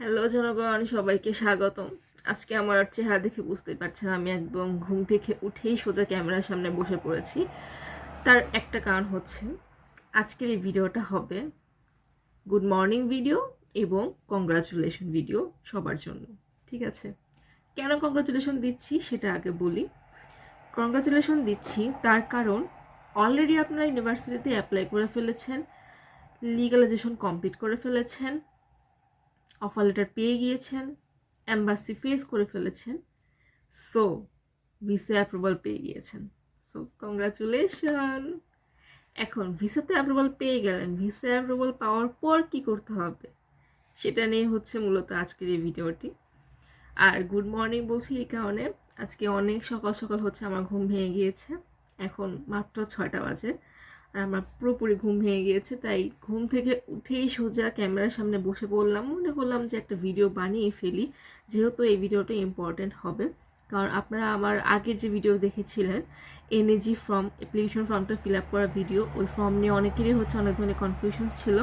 Hello জনগণ, সবাইকে স্বাগতম। আজকে আমার আর চেহারা দেখে বুঝতে পারছেন, আমি একদম ঘুম থেকে উঠেই সোজা ক্যামেরার সামনে বসে পড়েছি। তার একটা কারণ হচ্ছে, আজকের এই ভিডিওটা হবে গুড মর্নিং ভিডিও এবং কংগ্রাচুলেশন ভিডিও সবার জন্য, ঠিক আছে? কেন কংগ্রাচুলেশন দিচ্ছি সেটা আগে বলি। কংগ্রাচুলেশন দিচ্ছি তার কারণ অলরেডি আপনারা ইউনিভার্সিটিতে অ্যাপ্লাই করে ফেলেছেন লিগালাইজেশন কমপ্লিট করে ফেলেছেন অফার লেটার পেয়ে গিয়েছেন অ্যাম্বাসি ফেস করে ফেলেছেন, সো ভিসা অ্যাপ্রুভাল পেয়ে গিয়েছেন। So congratulation! এখন ভিসাতে অ্যাপ্রুভাল পেয়ে গেলেন, ভিসা অ্যাপ্রুভাল পাওয়ার পর কি করতে হবে? সেটা নিয়ে হচ্ছে মূলত আজকের এই ভিডিওটি। আর গুড মর্নিং বলছি এই কারণে, আজকে অনেক সকাল সকাল হচ্ছে আমার ঘুম ভেঙে গিয়েছে। এখন মাত্র ছয়টা বাজে। আর আমার পুরোপুরি ঘুম ভেঙে গিয়েছে, তাই ঘুম থেকে উঠেই সোজা ক্যামেরার সামনে বসে পড়লাম। মনে করলাম যে একটা ভিডিও বানিয়ে ফেলি, যেহেতু এই ভিডিওটা ইম্পর্টেন্ট হবে। কারণ আপনারা আমার আগের যে ভিডিও দেখেছিলেন এনএজি ফর্ম অ্যাপ্লিকেশন ফর্মটা ফিল আপ করা ভিডিও ওই ফর্ম নিয়ে অনেকেরই হচ্ছে অনেক ধরনের কনফিউশন ছিল।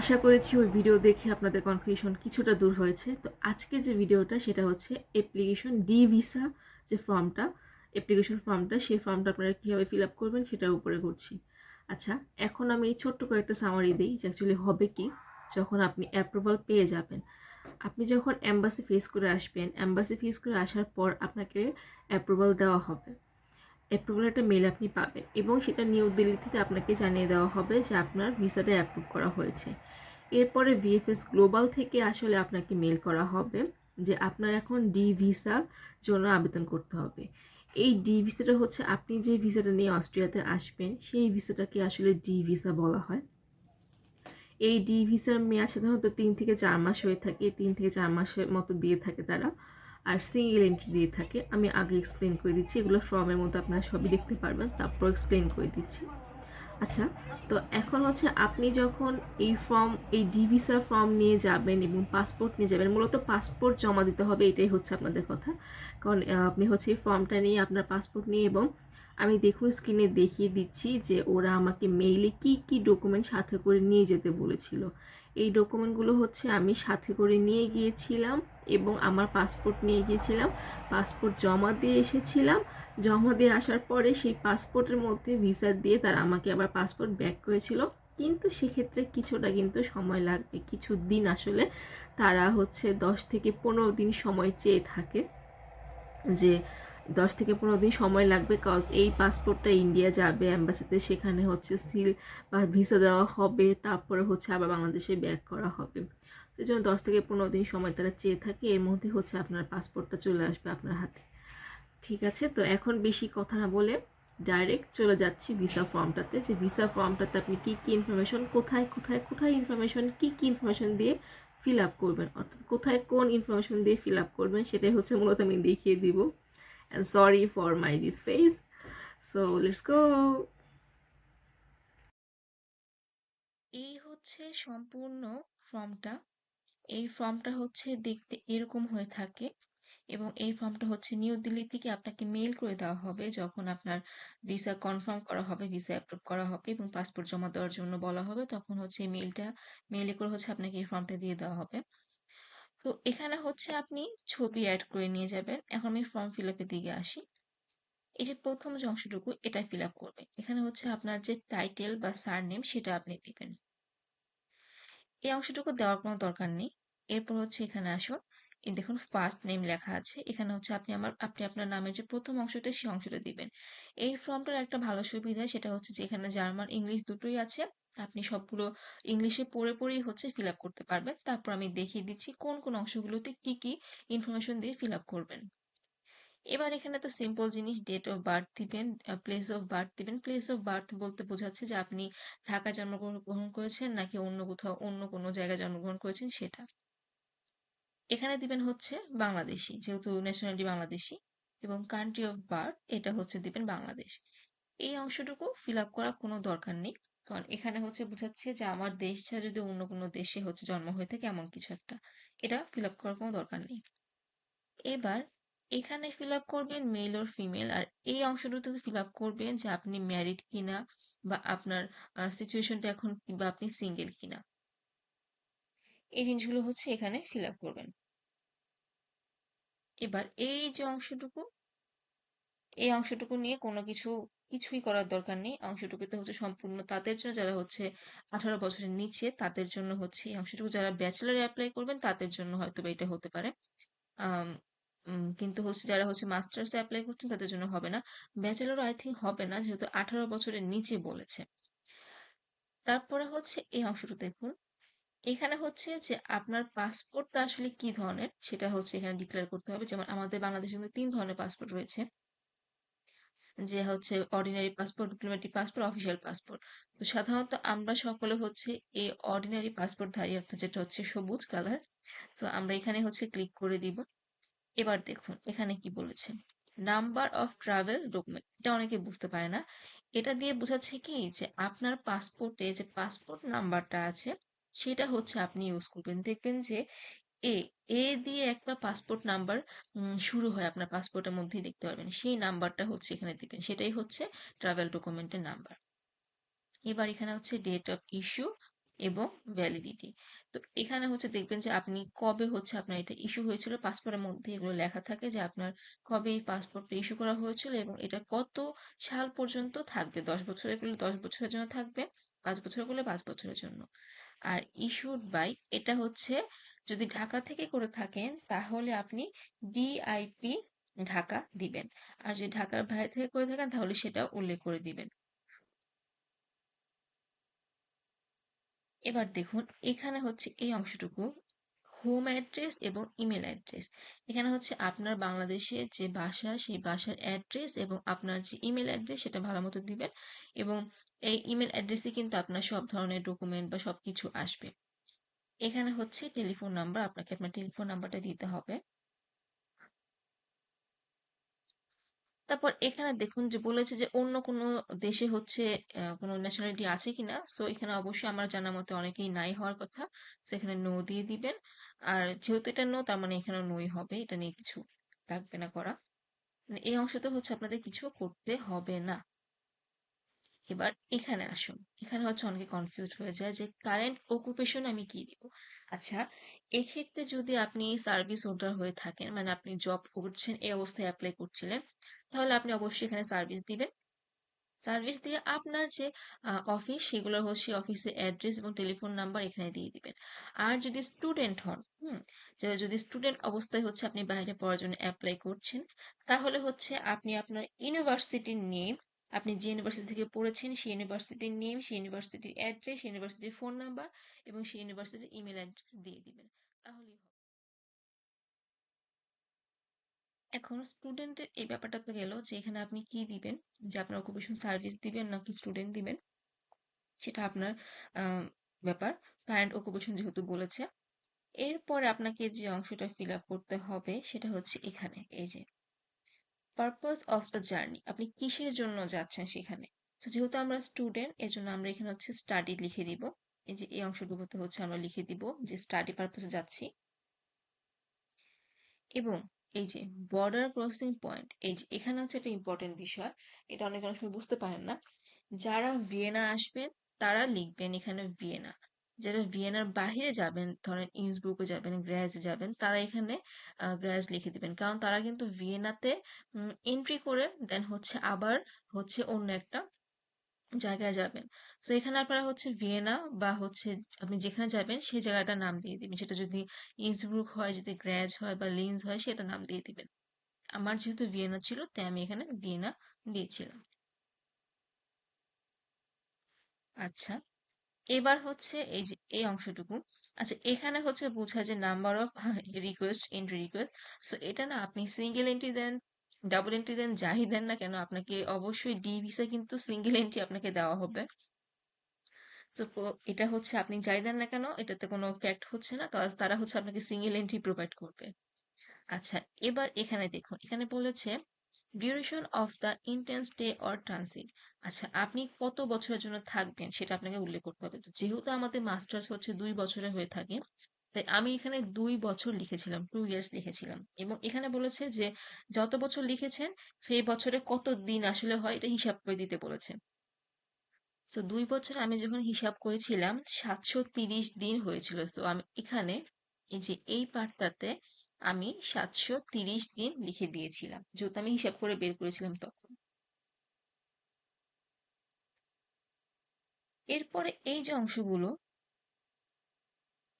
আশা করেছি ওই ভিডিও দেখে আপনাদের কনফিউশন কিছুটা দূর হয়েছে। তো আজকের যে ভিডিওটা সেটা হচ্ছে অ্যাপ্লিকেশন ডি ভিসা যে ফর্মটা অ্যাপ্লিকেশন ফর্মটা সেই ফর্মটা আপনারা কীভাবে ফিল আপ করবেন সেটার উপরে করছি। আচ্ছা এখন আমি এই ছোট্ট কয়েকটা সামারি দিই যে অ্যাকচুয়ালি হবে কি, যখন আপনি অ্যাপ্রুভাল পেয়ে যাবেন। আপনি যখন অ্যাম্বাসি ফেস করে আসবেন অ্যাম্বাসি ফেস করে আসার পর আপনাকে অ্যাপ্রুভাল দেওয়া হবে। অ্যাপ্রুভাল একটা মেল আপনি পাবেন এবং সেটা নিউ দিল্লি থেকে আপনাকে জানিয়ে দেওয়া হবে যে আপনার ভিসাটা অ্যাপ্রুভ করা হয়েছে। এরপরে ভিএফএস গ্লোবাল থেকে আসলে আপনাকে মেল করা হবে যে আপনার এখন ডি ভিসা জন্য আবেদন করতে হবে। এই ডি ভিসাটা হচ্ছে আপনি যে ভিসাটা নিয়ে অস্ট্রিয়াতে আসবেন, সেই ভিসাটাকে আসলে ডি ভিসা বলা হয়। এই ডি ভিসার মেয়াদ সাধারণত তিন থেকে চার মাস হয়ে থাকে তিন থেকে চার মাসের মতো দিয়ে থাকে তারা। আর সিঙ্গেল এন্ট্রি দিয়ে থাকে। আমি আগে এক্সপ্লেন করে দিচ্ছি, এগুলো ফর্মের মধ্যে আপনারা সবই দেখতে পারবেন, তারপর এক্সপ্লেন করে দিচ্ছি। আচ্ছা তো এখন হচ্ছে আপনি যখন এই ফর্ম এই ডিভিসা ফর্ম নিয়ে যাবেন এবং পাসপোর্ট নিয়ে যাবেন, মূলত পাসপোর্ট জমা দিতে হবে, এটাই হচ্ছে আপনাদের কথা। কারণ আপনি হচ্ছে এই ফর্মটা নিয়ে আপনার পাসপোর্ট নিয়ে এবং আমি দেখুন স্ক্রিনে দেখিয়ে দিচ্ছি যে ওরা আমাকে মেইলে কি কি ডকুমেন্ট সাথে করে নিয়ে যেতে বলেছিল। এই ডকুমেন্টগুলো হচ্ছে আমি সাথে করে নিয়ে গিয়েছিলাম এবং আমার পাসপোর্ট নিয়ে গিয়েছিলাম। পাসপোর্ট জমা দিয়ে এসেছিলাম। জমা দিয়ে আসার পরে সেই পাসপোর্টের মধ্যে ভিসা দিয়ে তারা আমাকে আবার পাসপোর্ট ব্যাক করেছিল। কিন্তু সেক্ষেত্রে কিছুটা কিন্তু সময় লাগবে, কিছু দিন আসলে তারা হচ্ছে দশ থেকে পনেরো দিন সময় চেয়ে থাকে যে দশ থেকে পনেরো দিন সময় লাগবে কজ এই পাসপোর্টটা ইন্ডিয়া যাবে অ্যাম্বাসিতে সেখানে হচ্ছে সিল বা ভিসা দেওয়া হবে, তারপরে হচ্ছে আবার বাংলাদেশে ব্যাক করা হবে। সেই জন্য দশ থেকে পনেরো দিন সময় তারা চেয়ে থাকে, এর মধ্যে হচ্ছে আপনার পাসপোর্টটা চলে আসবে আপনার হাতে। ঠিক আছে, তো এখন বেশি কথা না বলে ডাইরেক্ট চলে যাচ্ছি ভিসা ফর্মটাতে যে ভিসা ফর্মটাতে আপনি কী কী ইনফরমেশন কোথায় কোথায় কোথায় ইনফরমেশন কী কী ইনফরমেশন দিয়ে ফিল আপ করবেন? অর্থাৎ কোথায় কোন ইনফরমেশন দিয়ে ফিল আপ করবেন, সেটাই হচ্ছে মূলত আমি দেখিয়ে দিব। And sorry for my this face so let's go এই হচ্ছে সম্পূর্ণ ফর্মটা। এই ফর্মটা হচ্ছে দেখতে এরকম হয়ে থাকে এবং এই ফর্মটা হচ্ছে নিউ দিল্লি থেকে আপনাকে মেইল করে দেওয়া হবে যখন আপনার ভিসা কনফার্ম করা হবে, ভিসা অ্যাপ্রুভ করা হবে এবং পাসপোর্ট জমা দেওয়ার জন্য বলা হবে, তখন হচ্ছে মেইলটা, মেইলে করে হচ্ছে আপনাকে এই ফর্মটা দিয়ে দেওয়া হবে। তো এখানে হচ্ছে আপনি ছবি অ্যাড করে নিয়ে যাবেন। এখন আমি ফর্ম ফিল আপের দিকে আসি। এই যে প্রথম যে অংশটুকু এটা ফিল আপ করবেন। এখানে হচ্ছে আপনার যে টাইটেল বা সার নেম সেটা আপনি দিবেন। এই অংশটুকু দেওয়ার কোনো দরকার নেই। এরপর হচ্ছে এখানে আসুন। দেখুন ফার্স্ট নেম লেখা আছে। এখানে হচ্ছে আপনি আমার, আপনি আপনার নামের যে প্রথম অংশটা, সেই অংশটা দিবেন। এই ফর্মটার একটা ভালো সুবিধা, সেটা হচ্ছে যে এখানে জার্মান, ইংলিশ দুটোই আছে। আপনি সবগুলো ইংলিশে পড়ে পড়েই হচ্ছে ফিল আপ করতে পারবেন। তারপর আমি দেখিয়ে দিচ্ছি কোন কোন অংশগুলোতে কি কি ইনফরমেশন দিয়ে ফিল আপ করবেন। এবার এখানে তো সিম্পল জিনিস ডেট অফ বার্থ দিবেন প্লেস অফ বার্থ দিবেন। প্লেস অফ বার্থ বলতে বোঝাচ্ছে যে আপনি ঢাকায় জন্মগ্রহণ করেছেন নাকি অন্য কোথাও, অন্য কোনো জায়গায় জন্মগ্রহণ করেছেন সেটা। এখানে দিবেন হচ্ছে বাংলাদেশি, যেহেতু ন্যাশনালিটি বাংলাদেশি, এবং কান্ট্রি অফ বার্থ এটা হচ্ছে দিবেন বাংলাদেশ। এই অংশটুকু ফিল আপ করার কোনো দরকার নেই, কারণ এখানে হচ্ছে বোঝাচ্ছে যে আমার দেশ ছাড়া যদি অন্য কোনো দেশে হচ্ছে জন্ম হয়ে থাকে এমন কিছু একটা, এটা ফিল আপ করার কোনো দরকার নেই। এবার এখানে ফিল আপ করবেন মেল ওর ফিমেল আর এই অংশটুকু ফিল আপ করবেন যে আপনি ম্যারিড কিনা বা আপনার সিচুয়েশনটা এখন বা আপনি সিঙ্গেল কিনা। এই জিনিসগুলো হচ্ছে এখানে ফিল আপ করবেন। এবার এই যে অংশটুকু, এই অংশটুকু নিয়ে কোনো কিছু, কিছুই করার দরকার নেই। অংশটুকুতে হচ্ছে সম্পূর্ণ তাদের জন্য, যারা হচ্ছে আঠারো বছরের নিচে তাদের জন্য হচ্ছে এই অংশটুকু। যারা ব্যাচেলারে অ্যাপ্লাই করবেন তাদের জন্য হয়তো এটা হতে পারে। কিন্তু হচ্ছে যারা হচ্ছে মাস্টার্সে অ্যাপ্লাই করছেন তাদের জন্য হবে না। ব্যাচেলরও আই থিঙ্ক হবে না, যেহেতু আঠারো বছরের নিচে বলেছে। তারপরে হচ্ছে এই অংশটুকু দেখুন। এখানে হচ্ছে যে আপনার পাসপোর্টটা আসলে কি ধরনের? সেটা হচ্ছে এখানে ডিক্লেয়ার করতে হবে। যেমন আমাদের বাংলাদেশে কিন্তু তিন ধরনের পাসপোর্ট রয়েছে। যে হচ্ছে ordinary passport diplomatic passport official passport তো সাধারণত আমরা সকলে হচ্ছে এই অর্ডিনারি পাসপোর্টধারী অর্থাৎ যেটা হচ্ছে সবুজ কালার সো আমরা এখানে হচ্ছে ক্লিক করে দিব। এবার দেখুন, এখানে কি বলেছে? নাম্বার অফ ট্রাভেল ডকুমেন্ট এটা অনেকে বুঝতে পারে না। এটা দিয়ে বোঝাচ্ছে কি? যে আপনার পাসপোর্টে যে পাসপোর্ট নাম্বারটা আছে সেটা হচ্ছে আপনি ইউজ করবেন। দেখবেন যে এ এ দিয়ে একটা পাসপোর্ট নাম্বার শুরু হয় আপনার পাসপোর্টের মধ্যেই দেখতে পারবেন। সেই নাম্বারটা হচ্ছে এখানে দিবেন। সেটাই হচ্ছে ট্রাভেল ডকুমেন্টের নাম্বার এবার এখানে হচ্ছে ডেট অফ ইস্যু এবং ভ্যালিডিটি তো এখানে হচ্ছে দেখবেন যে আপনি কবে হচ্ছে আপনার এটা ইস্যু হয়েছিল পাসপোর্টের মধ্যে এগুলো লেখা থাকে যে আপনার কবে এই পাসপোর্টটা ইস্যু করা হয়েছিল এবং এটা কত সাল পর্যন্ত থাকবে? দশ বছরের করলে দশ বছরের জন্য থাকবে, পাঁচ বছর করলে পাঁচ বছরের জন্য। আর ইস্যুড বাই এটা হচ্ছে যদি ঢাকা থেকে করে থাকেন তাহলে আপনি ডিআইপি ঢাকা দিবেন। আর যদি ঢাকার বাইরে থেকে করে থাকেন তাহলে সেটা উল্লেখ করে দিবেন। এবার দেখুন, এখানে হচ্ছে এই অংশটুকু। হোম অ্যাড্রেস এবং ইমেল অ্যাড্রেস এখানে হচ্ছে আপনার বাংলাদেশে যে বাসা, সেই বাসার অ্যাড্রেস এবং আপনার যে ইমেল অ্যাড্রেস সেটা ভালো মতো দিবেন এবং এই ইমেল অ্যাড্রেসে কিন্তু আপনার সব ধরনের ডকুমেন্ট বা সব কিছু আসবে। এখানে হচ্ছে টেলিফোন নাম্বার আপনাকে আপনার টেলিফোন নাম্বারটা দিতে হবে। তারপর এখানে দেখুন যে বলেছে যে অন্য কোনো দেশে হচ্ছে কোনো ন্যাশনালিটি আছে কিনা? সো এখানে অবশ্যই আমার জানা মতে অনেকেই নাই হওয়ার কথা। সো এখানে নো দিয়ে দিবেন। আর যেহেতু এটা নো তার মানে এখানে নোই হবে। এটা নিয়ে কিছু লাগবে না করা। মানে এই অংশতে হচ্ছে আপনাদের কিছু করতে হবে না। এবার এখানে আসুন। এখানে হচ্ছে অনেকে কনফিউজ হয়ে যায় যে কারেন্ট অকুপেশন আমি কি দিব? আচ্ছা এক্ষেত্রে যদি আপনি সার্ভিস হোল্ডার হয়ে থাকেন মানে আপনি জব করছেন, এই অবস্থায় অ্যাপ্লাই করছিলেন তাহলে আপনি অবশ্যই এখানে সার্ভিস দিবেন। সার্ভিস দিয়ে আপনার যে অফিস সেগুলো হচ্ছে অফিসের অ্যাড্রেস এবং টেলিফোন নাম্বার এখানে দিয়ে দিবেন। আর যদি স্টুডেন্ট হন, হুম যদি স্টুডেন্ট অবস্থায় হচ্ছে আপনি বাইরে পড়ার জন্য অ্যাপ্লাই করছেন, তাহলে হচ্ছে আপনি আপনার ইউনিভার্সিটির নেম আপনি যে ইউনিভার্সিটি থেকে পড়েছেন সেই ইউনিভার্সিটির নেম সেই ইউনিভার্সিটির অ্যাড্রেস ইউনিভার্সিটির ফোন নাম্বার এবং সেই ইউনিভার্সিটির ইমেল অ্যাড্রেস দিয়ে দিবেন। তাহলেই হবে এখন স্টুডেন্টের এই ব্যাপারটা তো গেল যে এখানে আপনি কি দিবেন? যে আপনার অকুপেশন সার্ভিস দিবেন নাকি স্টুডেন্ট দিবেন? সেটা আপনার ব্যাপার। কারেন্ট অকুপেশন যেহেতু বলেছে, এরপরে আপনাকে যে অংশটা ফিল আপ করতে হবে সেটা হচ্ছে এখানে, এই যে। পারপাস অফ দ্য জার্নি আপনি কিসের জন্য যাচ্ছেন সেখানে? তো যেহেতু আমরা স্টুডেন্ট এর জন্য আমরা এখানে হচ্ছে স্টাডি লিখে দিব। এই যে, এই অংশটুকুতে হচ্ছে আমরা লিখে দিব যে স্টাডি পারপাসে যাচ্ছি। এবং এই যে বর্ডার ক্রসিং পয়েন্ট এই যে এখানে হচ্ছে একটা ইম্পর্টেন্ট বিষয়, এটা অনেক অনেক সময় বুঝতে পারেন না। যারা ভিয়েনা আসবেন, তারা লিখবেন এখানে ভিয়েনা যারা ভিয়েনার বাহিরে যাবেন, ধরেন ইন্সব্রুকে যাবেন গ্র্যাজে যাবেন, তারা এখানে গ্র্যাজ লিখে দিবেন। কারণ তারা কিন্তু ভিয়েনাতে এন্ট্রি করে দেন হচ্ছে আবার হচ্ছে অন্য একটা জায়গায় যাবেন। সো এখানে আপনারা হচ্ছে ভিয়েনা বা হচ্ছে আপনি যেখানে যাবেন, সেই জায়গাটার নাম দিয়ে দিবেন। সেটা যদি ইন্সব্রুক হয়, যদি গ্র্যাজ হয় বা লিন্স হয় সেটা নাম দিয়ে দিবেন। আমার যেহেতু ভিয়েনা ছিল, তাই আমি এখানে ভিয়েনা দিয়েছিলাম। আচ্ছা এবার হচ্ছে এই যে, এই অংশটুকু। আচ্ছা এখানে হচ্ছে বোঝায় যে number of request entry request so এটা না, আপনি সিঙ্গেল এন্ট্রি দেন ডাবল এন্ট্রি দেন, যাই দেন না কেন, আপনাকে অবশ্যই ডি ভিসা কিন্তু সিঙ্গেল এন্ট্রি আপনাকে দেওয়া হবে। সো এটা হচ্ছে আপনি যাই দেন না কেন, এটাতে কোনো ফ্যাক্ট হচ্ছে না কারণ তারা হচ্ছে আপনাকে সিঙ্গেল এন্ট্রি প্রোভাইড করবে। আচ্ছা এবার এখানে দেখুন, এখানে বলেছে duration of the intense day or transit আচ্ছা আপনি কত বছরের জন্য থাকবেন, সেটা আপনাকে উল্লেখ করতে হবে। তো যেহেতু আমাদের মাস্টার্স হচ্ছে দুই বছরে হয়ে থাকে তাই আমি এখানে দুই বছর লিখেছিলাম টু ইয়ার্স লিখেছিলাম এবং এখানে বলেছে যে, যত বছর লিখেছেন, সেই বছরে কত দিন আসলে হয়, এটা হিসাব করে দিতে বলেছে সো দুই বছর আমি যখন হিসাব করেছিলাম ৭৩০ দিন হয়েছিল। তো আমি এখানে এই যে, এই পার্টটাতে আমি ৭৩০ দিন লিখে দিয়েছিলাম। যেহেতু আমি হিসাব করে বের করেছিলাম তখন। এরপরে এই যে অংশগুলো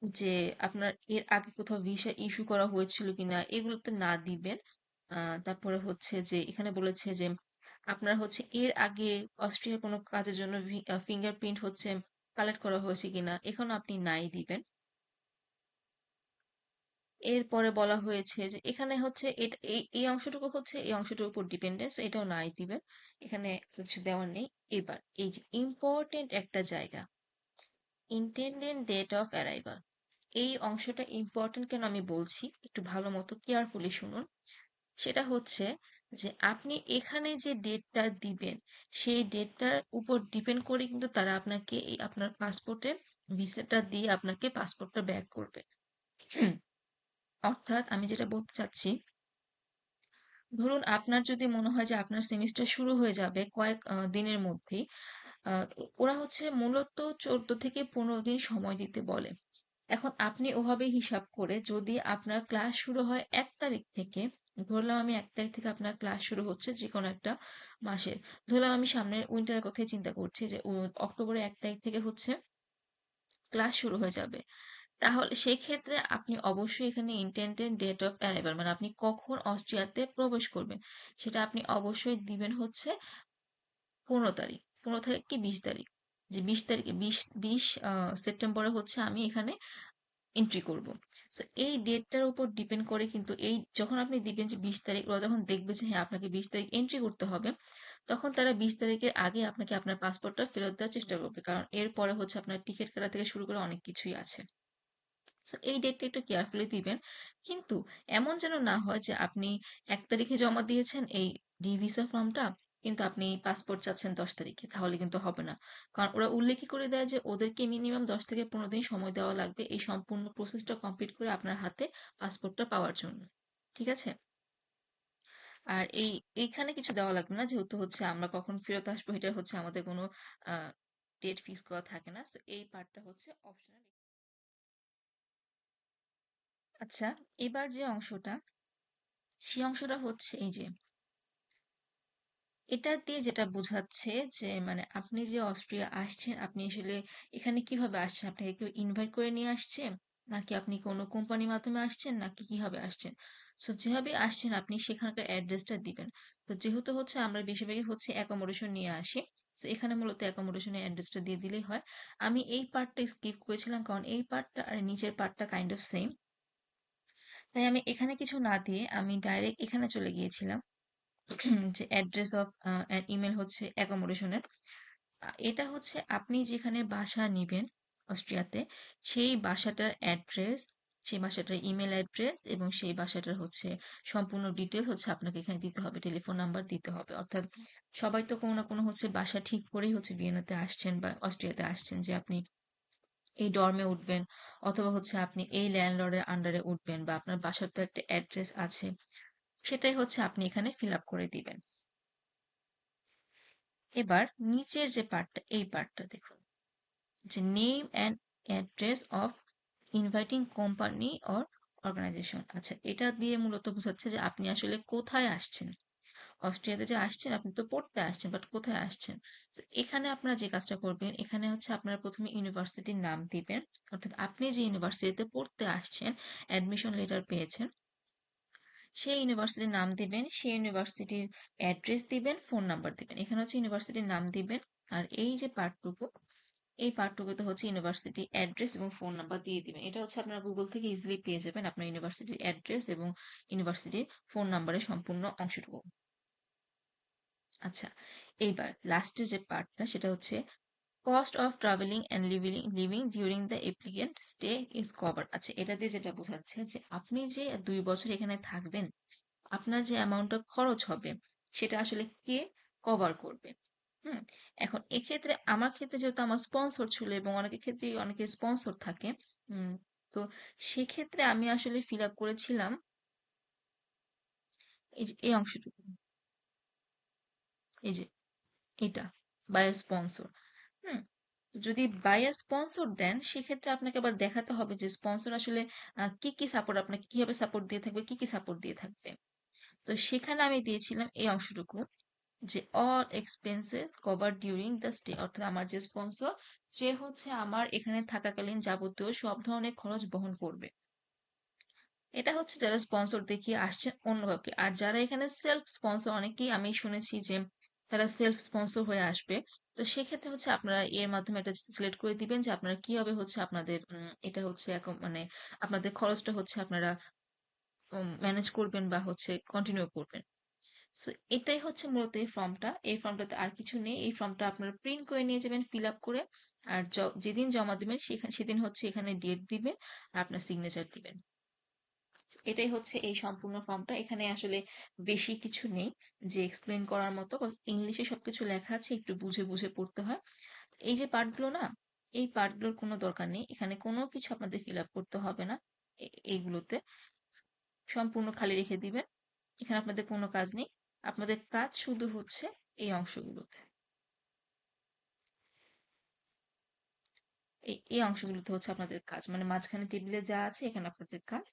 যে আপনার এর আগে কোথাও ভিসা ইস্যু করা হয়েছিল কিনা এগুলোতে না দিবেন। আ তারপরে হচ্ছে যে এখানে বলেছে যে আপনার হচ্ছে এর আগে অস্ট্রিয়ার কোনো কাজের জন্য ফিঙ্গারপ্রিন্ট হচ্ছে কালেক্ট করা হয়েছে কিনা এখানেও আপনি নাই দিবেন। এরপরে বলা হয়েছে যে এখানে হচ্ছে এটা এই, এই অংশটুকু হচ্ছে এই অংশটার উপর ডিপেন্ডেন্স এটাও নাই দিবেন। এখানে কিছু দেওয়ার নেই। এবার এই যে ইম্পোর্টেন্ট একটা জায়গা ইন্টেন্ডেন্ট ডেট অফ অ্যারাইভাল এই অংশটা ইম্পর্টেন্ট কেন আমি বলছি? একটু ভালো মতো কেয়ারফুলি শুনুন। সেটা হচ্ছে যে আপনি এখানে যে ডেটটা দিবেন, সেই ডেটটার উপর ডিপেন্ড করে কিন্তু তারা আপনাকে এই আপনার পাসপোর্টের ভিসাটা দিয়ে আপনাকে পাসপোর্টটা ব্যাক করবে। অর্থাৎ আমি যেটা বলতে চাচ্ছি, ধরুন আপনার যদি মনে হয় যে আপনার সেমিস্টার শুরু হয়ে যাবে কয়েক দিনের মধ্যেই ওরা হচ্ছে মূলত চোদ্দ থেকে পনেরো দিন সময় দিতে বলে। এখন আপনি ওভাবে হিসাব করে যদি আপনার ক্লাস শুরু হয় এক তারিখ থেকে, ধরলাম আমি এক তারিখ থেকে আপনার ক্লাস শুরু হচ্ছে যে কোনো একটা মাসের, ধরলাম আমি সামনের উইন্টারের কথাই চিন্তা করছি যে অক্টোবরের এক তারিখ থেকে হচ্ছে ক্লাস শুরু হয়ে যাবে। তাহলে সেই ক্ষেত্রে আপনি অবশ্যই এখানে ইন্টেন্ডেড ডেট অফ অ্যারাইভাল মানে আপনি কখন অস্ট্রিয়াতে প্রবেশ করবেন, সেটা আপনি অবশ্যই দিবেন হচ্ছে পনেরো তারিখ পনেরো তারিখ কি বিশ তারিখ। যে বিশ তারিখে, বিশ বিশ সেপ্টেম্বরে হচ্ছে আমি এখানে এন্ট্রি করব। সো এই ডেটটার উপর ডিপেন্ড করে কিন্তু এই যখন আপনি দিবেন যে বিশ তারিখ, ওরা যখন দেখবে যে হ্যাঁ আপনাকে বিশ তারিখ এন্ট্রি করতে হবে, তখন তারা বিশ তারিখের আগে আপনাকে আপনার পাসপোর্টটা ফেরত দেওয়ার চেষ্টা করবে। কারণ এরপরে হচ্ছে আপনার টিকিট কাটা থেকে শুরু করে অনেক কিছুই আছে। সো এই ডেটটা একটু কেয়ারফুলি দিবেন। কিন্তু এমন যেন না হয় যে আপনি এক তারিখে জমা দিয়েছেন, এই ডি ভিসা ফর্মটা কিন্তু আপনি পাসপোর্ট চাচ্ছেন দশ তারিখে, তাহলে কিন্তু হবে না। কারণ ওরা উল্লেখই করে দেয় যে ওদেরকে মিনিমাম দশ থেকে পনেরো দিন সময় দেওয়া লাগবে এই সম্পূর্ণ প্রসেসটা কমপ্লিট করে আপনার হাতে পাসপোর্টটা পাওয়ার জন্য। ঠিক আছে? আর এই, এইখানে কিছু দেওয়া লাগবে না, যেহেতু হচ্ছে আমরা কখন ফেরত আসব, এটা হচ্ছে আমাদের কোনো ডেট ফিক্স করা থাকে না। এই পার্টটা হচ্ছে অপশনাল আচ্ছা এবার যে অংশটা, সেই অংশটা হচ্ছে এই যে এটা দিয়ে যেটা বোঝাচ্ছে যে মানে আপনি যে অস্ট্রিয়া আসছেন, আপনি আসলে এখানে কীভাবে আসছেন? আপনাকে কেউ ইনভাইট করে নিয়ে আসছে? নাকি আপনি কোনো কোম্পানির মাধ্যমে আসছেন? নাকি কীভাবে আসছেন? সো যেভাবে আসছেন, আপনি সেখানকার অ্যাড্রেসটা দিবেন। তো যেহেতু হচ্ছে আমরা বেশিরভাগই হচ্ছে অ্যাকোমোডেশন নিয়ে আসি তো এখানে মূলত অ্যাকোমোডেশনের অ্যাড্রেসটা দিয়ে দিলেই হয়। আমি এই পার্টটা স্কিপ করেছিলাম, কারণ এই পার্টটা আর নিচের পার্টটা কাইন্ড অফ সেম তাই আমি এখানে কিছু না দিয়ে আমি ডাইরেক্ট এখানে চলে গিয়েছিলাম। যে অ্যাড্রেস অফ ইমেল হচ্ছে অ্যাকোমোডেশনের এটা হচ্ছে আপনি যেখানে বাসা নিবেন অস্ট্রিয়াতে, সেই বাসাটার অ্যাড্রেস সেই বাসাটার ইমেল অ্যাড্রেস এবং সেই বাসাটার হচ্ছে সম্পূর্ণ ডিটেলস হচ্ছে আপনাকে এখানে দিতে হবে টেলিফোন নাম্বার দিতে হবে। অর্থাৎ সবাই তো কোনো না কোনো হচ্ছে বাসা ঠিক করেই হচ্ছে ভিয়েনাতে আসছেন বা অস্ট্রিয়াতে আসছেন যে আপনি এই ডর্মে উঠবেন অথবা হচ্ছে আপনি এই ল্যান্ডলর্ডের আন্ডারে উঠবেন বা আপনার বাসার তো একটা অ্যাড্রেস আছে। সেটাই হচ্ছে আপনি এখানে ফিল করে দিবেন। এবার নিচের যে পার্টটা এই পার্টটা দেখুন। যে name and address of inviting company or organization. আচ্ছা এটা দিয়ে মূলত বোঝাচ্ছে যে আপনি আসলে কোথায় আসছেন। অস্ট্রিয়াতে যে আসছেন আপনি তো পড়তে আসছেন বাট কোথায় আসছেন? So, এখানে আপনারা যে কাজটা করবেন এখানে হচ্ছে আপনারা প্রথমে ইউনিভার্সিটির নাম দিবেন। অর্থাৎ আপনি যে ইউনিভার্সিটিতে পড়তে আসছেন অ্যাডমিশন লেটার পেয়েছেন সেই ইউনিভার্সিটির নাম দিবেন, সেই ইউনিভার্সিটির অ্যাড্রেস দিবেন ফোন নাম্বার দিবেন। এখানে হচ্ছে ইউনিভার্সিটির নাম দিবেন আর এই যে পার্টটুকু এই পার্টটুকুতে হচ্ছে ইউনিভার্সিটি অ্যাড্রেস এবং ফোন নাম্বার দিয়ে দিবেন। এটা হচ্ছে আপনারা গুগল থেকে ইজিলি পেয়ে যাবেন আপনার ইউনিভার্সিটির অ্যাড্রেস এবং ইউনিভার্সিটির ফোন নাম্বারের সম্পূর্ণ অংশটুকু। আচ্ছা এইবার লাস্টের যে পার্টটা সেটা হচ্ছে cost of travelling and living living during the applicant stay is cover আচ্ছা এটা দিয়ে যেটা বোঝাচ্ছে যে আপনি যে দুই বছর এখানে থাকবেন, আপনার যে অ্যামাউন্টটা খরচ হবে, সেটা আসলে কে কভার করবে? হুম, এখন এক্ষেত্রে আমার ক্ষেত্রে যেহেতু আমার স্পন্সর ছিল এবং অনেকের ক্ষেত্রে অনেকের স্পন্সর থাকে তো সেক্ষেত্রে আমি আসলে ফিল আপ করেছিলাম এই যে, এই অংশটুকু। এই যে, এটা বাই স্পন্সর যদি বায়ার স্পন্সর দেন, সেক্ষেত্রে আপনাকে আবার দেখাতে হবে যে স্পন্সর আসলে কি কি সাপোর্ট আপনাকে কীভাবে সাপোর্ট দিয়ে থাকবে, কি কি সাপোর্ট দিয়ে থাকবে। তো সেখানে আমি দিয়েছিলাম এই অংশটুকু, যে all expenses cover during the stay অর্থাৎ আমার যে স্পন্সর সে হচ্ছে আমার এখানে থাকাকালীন যাবতীয় সব ধরনের খরচ বহন করবে। এটা হচ্ছে যারা স্পন্সর দেখিয়ে আসছেন অন্য কাউকে। আর যারা এখানে সেলফ স্পন্সর অনেকেই আমি শুনেছি যে তারা সেলফ স্পন্সর হয়ে আসবে। তো সেক্ষেত্রে হচ্ছে আপনারা এর মাধ্যমে এটা সিলেক্ট করে দিবেন যে আপনারা কীভাবে হচ্ছে আপনাদের এটা হচ্ছে মানে আপনাদের খরচটা হচ্ছে আপনারা ম্যানেজ করবেন বা হচ্ছে কন্টিনিউ করবেন। সো এটাই হচ্ছে মূলত এই ফর্মটা এই ফর্মটাতে আর কিছু নেই। এই ফর্মটা আপনারা প্রিন্ট করে নিয়ে যাবেন ফিল আপ করে। আর যেদিন জমা দিবেন, সেখানে, সেদিন হচ্ছে এখানে ডেট দিবেন আর আপনার সিগনেচার দিবেন। এটাই হচ্ছে এই সম্পূর্ণ ফর্মটা এখানে আসলে বেশি কিছু নেই। যে এক্সপ্লেন করার মতো ইংলিশে সবকিছু লেখা আছে, একটু বুঝে বুঝে পড়তে হয়। এই যে পার্টগুলো না, এই পার্টগুলোর কোনো দরকার নেই। এখানে কোনো কিছু আপনাদের ফিল আপ করতে হবে না এইগুলোতে সম্পূর্ণ খালি রেখে দিবেন। এখানে আপনাদের কোনো কাজ নেই। আপনাদের কাজ শুধু হচ্ছে এই অংশগুলোতে। এই এই অংশগুলোতে হচ্ছে আপনাদের কাজ। মানে মাঝখানে টেবিলে যা আছে, এখানে আপনাদের কাজ।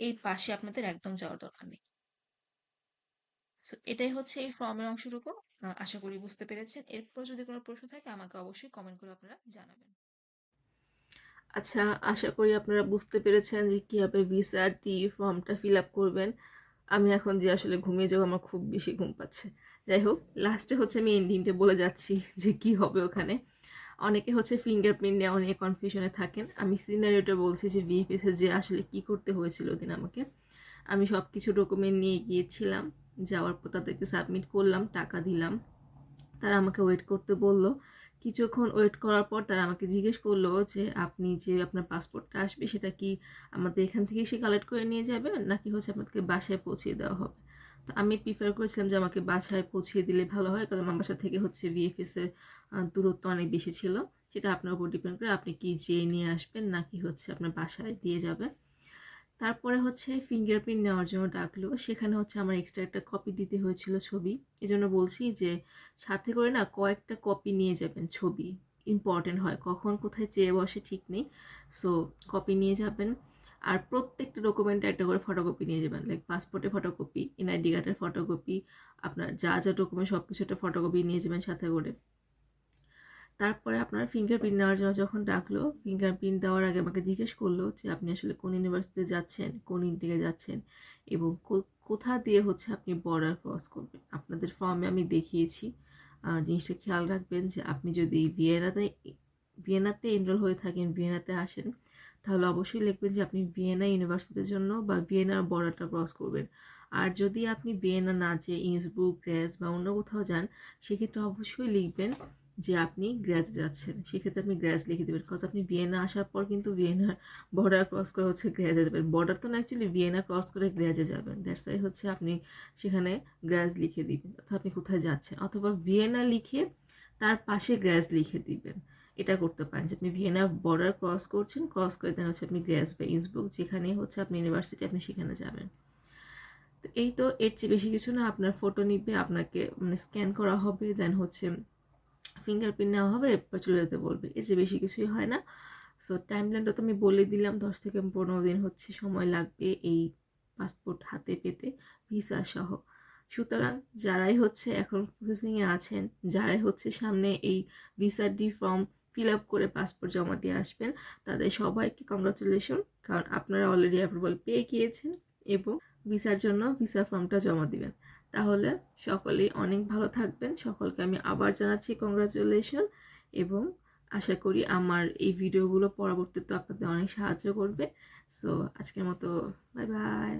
এই পাশে আপনাদের একদম যাওয়ার দরকার নেই। সো এটাই হচ্ছে এই ফর্মের অংশটুকু। আশা করি বুঝতে পেরেছেন। এরপর যদি কোনো প্রশ্ন থাকে, আমাকে অবশ্যই কমেন্ট করে আপনারা জানাবেন। আচ্ছা আশা করি আপনারা বুঝতে পেরেছেন যে কীভাবে ভিসা টি ফর্মটা ফিল আপ করবেন। আমি এখন যে আসলে ঘুমিয়ে যাব, আমার খুব বেশি ঘুম পাচ্ছে। যাই হোক লাস্টে হচ্ছে আমি এন্ডিংটা বলে যাচ্ছি যে কি হবে ওখানে। অনেকে হচ্ছে ফিঙ্গারপ্রিন্ট নিয়ে অনেক কনফিউশনে থাকেন। আমি সিনারিওটা বলছি যে ভিএফএসে যে আসলে কি করতে হয়েছিল দিন আমাকে। আমি সব কিছু ডকুমেন্ট নিয়ে গিয়েছিলাম, যাওয়ার পর তাদেরকে সাবমিট করলাম, টাকা দিলাম। তারা আমাকে ওয়েট করতে বলল। কিছুক্ষণ ওয়েট করার পর তারা আমাকে জিজ্ঞেস করল যে, আপনি যে আপনার পাসপোর্টটা আসবে সেটা কি আমাদের এখান থেকে সে কালেক্ট করে নিয়ে যাবে নাকি হচ্ছে আপনাদেরকে বাসায় পৌঁছিয়ে দেওয়া হবে? আমি প্রিফার করেছিলাম যে আমাকে বাসায় পৌঁছিয়ে দিলে ভালো হয় কারণ আমার বাসা থেকে হচ্ছে ভিএফএস এর আহ, দূরত্ব অনেক বেশি ছিল। সেটা আপনার উপর ডিপেন্ড করে আপনি কি যেয়ে নিয়ে আসবেন নাকি হচ্ছে আপনার বাসায় দিয়ে যাবে তারপরে হচ্ছে ফিঙ্গারপ্রিন্ট নেওয়ার জন্য ডাকলো। সেখানে হচ্ছে আমার এক্সট্রা একটা কপি দিতে হয়েছিল ছবি। এই জন্য বলছি যে সাথে করে না কয়েকটা কপি নিয়ে যাবেন ছবি। ইম্পর্টেন্ট হয় কখন কোথায় চেয়ে বসে ঠিক নেই। সো কপি নিয়ে যাবেন। আর প্রত্যেকটা ডকুমেন্টে একটা করে ফটোকপি নিয়ে যাবেন লাইক পাসপোর্টের ফটোকপি এনআইডি কার্ডের ফটোকপি আপনার যা যা ডকুমেন্ট সব কিছু একটা ফটোকপি নিয়ে যাবেন সাথে করে। তারপরে আপনার ফিঙ্গারপ্রিন্ট নেওয়ার জন্য যখন ডাকলো ফিঙ্গারপ্রিন্ট দেওয়ার আগে আমাকে জিজ্ঞেস করল যে আপনি আসলে কোন ইউনিভার্সিটিতে যাচ্ছেন, কোন ইন্টিকে যাচ্ছেন এবং কোথা দিয়ে হচ্ছে আপনি বর্ডার ক্রস করবেন? আপনাদের ফর্মে আমি দেখিয়েছি। জিনিসটা খেয়াল রাখবেন যে আপনি যদি ভিয়েনাতে ভিয়েনাতে এনরোল হয়ে থাকেন, ভিয়েনাতে আসেন তাহলে অবশ্যই লিখবেন যে আপনি ভিয়েনা ইউনিভার্সিটির জন্য বা ভিয়েনার বর্ডারটা ক্রস করবেন। আর যদি আপনি ভিয়েনা না যেয়ে ইন্সবুক গ্রেস বা অন্য কোথাও যান, সেক্ষেত্রে অবশ্যই লিখবেন যে আপনি গ্র্যাজ যাচ্ছেন। সেক্ষেত্রে আপনি গ্র্যাজ লিখে দেবেন। কারণ আপনি ভিয়েনা আসার পর কিন্তু ভিয়েনার বর্ডার ক্রস করে হচ্ছে গ্র্যাজে যাবেন। বর্ডার তো না অ্যাকচুয়ালি ভিয়েনা ক্রস করে গ্র্যাজে যাবেন। দ্যাটস ওয়াই হচ্ছে আপনি সেখানে গ্র্যাজ লিখে দিবেন। অথবা আপনি কোথায় যাচ্ছেন। অথবা ভিয়েনা লিখে তার পাশে গ্র্যাজ লিখে দিবেন। এটা করতে পারেন। যে আপনি ভিয়েনা বর্ডার ক্রস করছেন ক্রস করে দেন হচ্ছে আপনি গ্র্যাজ বা ইন্সবুক যেখানে হচ্ছে আপনি ইউনিভার্সিটি আপনি সেখানে যাবেন। তো এই তো এর চেয়ে বেশি কিছু না, আপনার ফটো নিবে, আপনাকে মানে স্ক্যান করা হবে দেন হচ্ছে ফিঙ্গারপ্রিন্ট নেওয়া হবে, এরপর চলে যেতে বলবে। এর চেয়ে বেশি কিছুই হয় না। সো টাইম লাইনটা তো আমি বলে দিলাম, দশ থেকে পনেরো দিন হচ্ছে সময় লাগবে এই পাসপোর্ট হাতে পেতে ভিসা সহ। সুতরাং যারাই হচ্ছে এখন প্রসেসিংয়ে আছেন, যারাই হচ্ছে সামনে এই visa D form fill up করে পাসপোর্ট জমা দিয়ে আসবেন। তাদের সবাইকে কংগ্রাচুলেশন কারণ আপনারা অলরেডি অ্যাপ্রুভাল পেয়ে গিয়েছেন এবং ভিসার জন্য ভিসা ফর্মটা জমা দিবেন। তাহলে সকলেই অনেক ভালো থাকবেন। সকলকে আমি আবার জানাচ্ছি কংগ্রাচুলেশন এবং আশা করি আমার এই ভিডিওগুলো পরবর্তীতে আপনাদের অনেক সাহায্য করবে। সো আজকের মতো বাই বাই